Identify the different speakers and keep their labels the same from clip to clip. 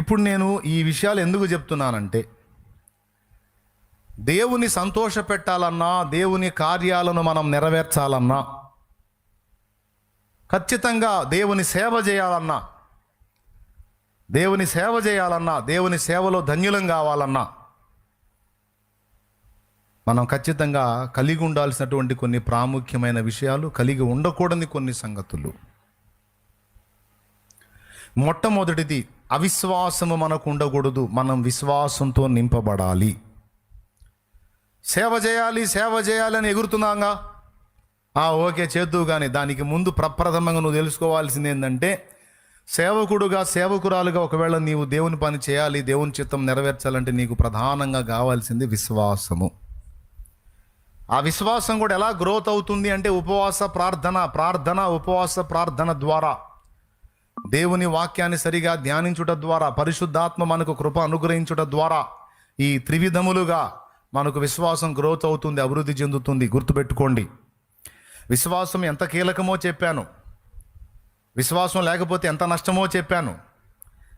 Speaker 1: ఇప్పుడు నేను ఈ విషయాలు ఎందుకు చెప్తున్నానంటే దేవుని సంతోష పెట్టాలన్నా దేవుని కార్యాలను మనం నెరవేర్చాలన్నా ఖచ్చితంగా దేవుని సేవ చేయాలన్నా దేవుని సేవ చేయాలన్నా దేవుని సేవలో ధన్యులం కావాలన్నా మనం ఖచ్చితంగా కలిగి ఉండాల్సినటువంటి కొన్ని ప్రాముఖ్యమైన విషయాలు కలిగి ఉండకూడని కొన్ని సంగతులు. మొట్టమొదటిది అవిశ్వాసము మనకు ఉండకూడదు మనం విశ్వాసంతో నింపబడాలి. సేవ చేయాలి సేవ చేయాలని ఎగురుతున్నాగా? ఆ ఓకే చేద్దు కానీ దానికి ముందు ప్రప్రథమంగా నువ్వు తెలుసుకోవాల్సింది ఏంటంటే సేవకుడుగా సేవకురాలుగా ఒకవేళ నీవు దేవుని పని చేయాలి దేవుని చిత్తం నెరవేర్చాలంటే నీకు ప్రధానంగా కావాల్సింది విశ్వాసము. ఆ విశ్వాసం కూడా ఎలా గ్రోత్ అవుతుంది అంటే ఉపవాస ప్రార్థన ప్రార్థన ఉపవాస ప్రార్థన ద్వారా. దేవుని వాక్యాన్ని సరిగా ధ్యానించుట ద్వారా పరిశుద్ధాత్మ మనకు కృప అనుగ్రహించుట ద్వారా ఈ త్రివిధములుగా మనకు విశ్వాసం గ్రోత్ అవుతుంది అభివృద్ధి చెందుతుంది. గుర్తుపెట్టుకోండి. విశ్వాసం ఎంత కీలకమో చెప్పాను. విశ్వాసం లేకపోతే ఎంత నష్టమో చెప్పాను.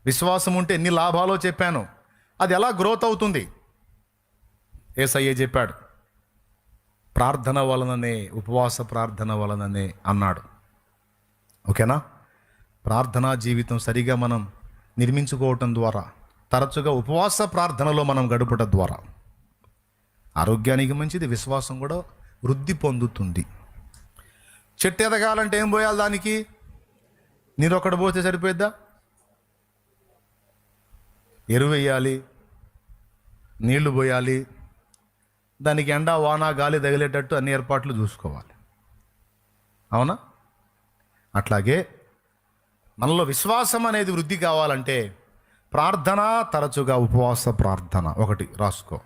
Speaker 1: విశ్వాసం ఉంటే ఎన్ని లాభాలో చెప్పాను. అది ఎలా గ్రోత్ అవుతుంది? ఏసయ్యే చెప్పాడు ప్రార్థన వలననే ఉపవాస ప్రార్థన వలననే అన్నాడు. ఓకేనా? ప్రార్థనా జీవితం సరిగా మనం నిర్మించుకోవటం ద్వారా తరచుగా ఉపవాస ప్రార్థనలో మనం గడపటం ద్వారా. ఆరోగ్యానికి మంచిది విశ్వాసం కూడా వృద్ధి పొందుతుంది. చెట్టు ఎదగాలంటే ఏం పోయాలి దానికి? నీరు ఒకటి పోతే సరిపోయిద్దా? ఎరువు వేయాలి నీళ్ళు పోయాలి దానికి ఎండ వాన గాలి తగిలేటట్టు అన్ని ఏర్పాట్లు చూసుకోవాలి. అవునా? అట్లాగే మనలో విశ్వాసం అనేది వృద్ధి కావాలంటే ప్రార్థన తరచుగా ఉపవాస ప్రార్థన ఒకటి రాసుకో.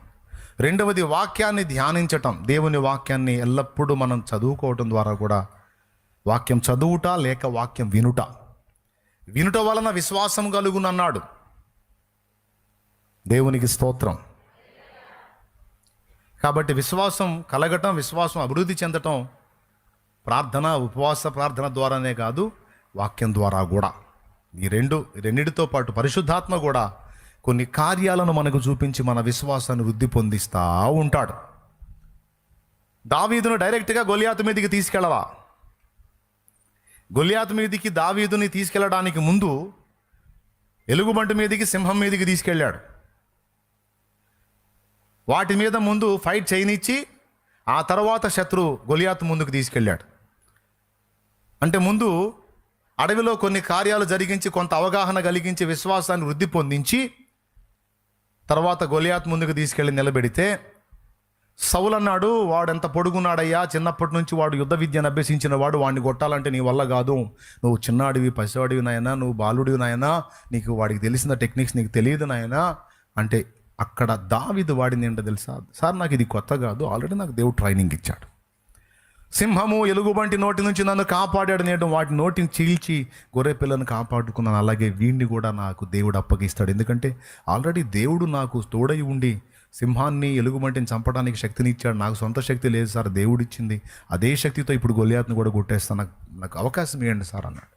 Speaker 1: రెండవది వాక్యాన్ని ధ్యానించటం. దేవుని వాక్యాన్ని ఎల్లప్పుడూ మనం చదువుకోవటం ద్వారా కూడా వాక్యం చదువుట లేక వాక్యం వినుట. వినుట వలన విశ్వాసం కలుగునన్నాడు. దేవునికి స్తోత్రం. కాబట్టి విశ్వాసం కలగటం విశ్వాసం అభివృద్ధి చెందటం ప్రార్థన ఉపవాస ప్రార్థన ద్వారానే కాదు వాక్యం ద్వారా కూడా. ఈ రెండు రెండిటితో పాటు పరిశుద్ధాత్మ కూడా కొన్ని కార్యాలను మనకు చూపించి మన విశ్వాసాన్ని వృద్ధి పొందిస్తూ ఉంటాడు. దావీదును డైరెక్ట్గా గొలియాతు మీదకి తీసుకెళ్ళవా? గొలియాతు మీదికి దావీదుని తీసుకెళ్ళడానికి ముందు ఎలుగుబంటి మీదికి సింహం మీదికి తీసుకెళ్ళాడు. వాటి మీద ముందు ఫైట్ చేయనిచ్చి ఆ తర్వాత శత్రు గొలియాతు ముందుకు తీసుకెళ్ళాడు. అంటే ముందు అడవిలో కొన్ని కార్యాలు జరిగించి కొంత అవగాహన కలిగించి విశ్వాసాన్ని వృద్ధి పొందించి తర్వాత గొలియాత్ ముందుకు తీసుకెళ్ళి నిలబెడితే సౌలన్నాడు వాడు ఎంత పొడుగున్నాడయ్యా చిన్నప్పటి నుంచి వాడు యుద్ధ విద్యను అభ్యసించిన వాడు వాడిని కొట్టాలంటే నీ వల్ల కాదు. నువ్వు చిన్నాడివి పసివాడివి నాయనా నువ్వు బాలుడివి నాయనా నీకు వాడికి తెలిసిన టెక్నిక్స్ నీకు తెలియదు నాయనా అంటే అక్కడ దావిది వాడింది ఏంటో తెలుసా? సార్ నాకు ఇది కొత్త కాదు ఆల్రెడీ నాకు దేవుడు ట్రైనింగ్ ఇచ్చాడు. సింహము ఎలుగుబంటి నోటి నుంచి నన్ను కాపాడాడు నేను వాటి నోటిని చీల్చి గొర్రె పిల్లను కాపాడుకున్నాను. అలాగే వీడిని కూడా నాకు దేవుడు అప్పగిస్తాడు. ఎందుకంటే ఆల్రెడీ దేవుడు నాకు తోడై ఉండి సింహాన్ని ఎలుగుబంటిని చంపడానికి శక్తిని ఇచ్చాడు నాకు సొంత శక్తి లేదు సార్ దేవుడు ఇచ్చింది. అదే శక్తితో ఇప్పుడు గొలియాత్ని కూడా కొట్టేస్తాను. నాకు నాకు అవకాశం ఇవ్వండి సార్ అన్నాడు.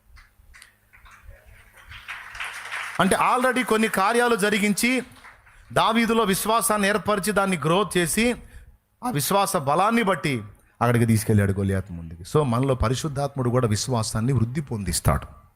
Speaker 1: అంటే ఆల్రెడీ కొన్ని కార్యాలు జరిగించి దావీదులో విశ్వాసాన్ని ఏర్పరిచి దాన్ని గ్రోత్ చేసి ఆ విశ్వాస బలాన్ని బట్టి అక్కడికి తీసుకెళ్ళాడు గొలియాత్ ముందుకి. సో మనలో పరిశుద్ధాత్ముడు కూడా విశ్వాసాన్ని వృద్ధి పొందిస్తాడు.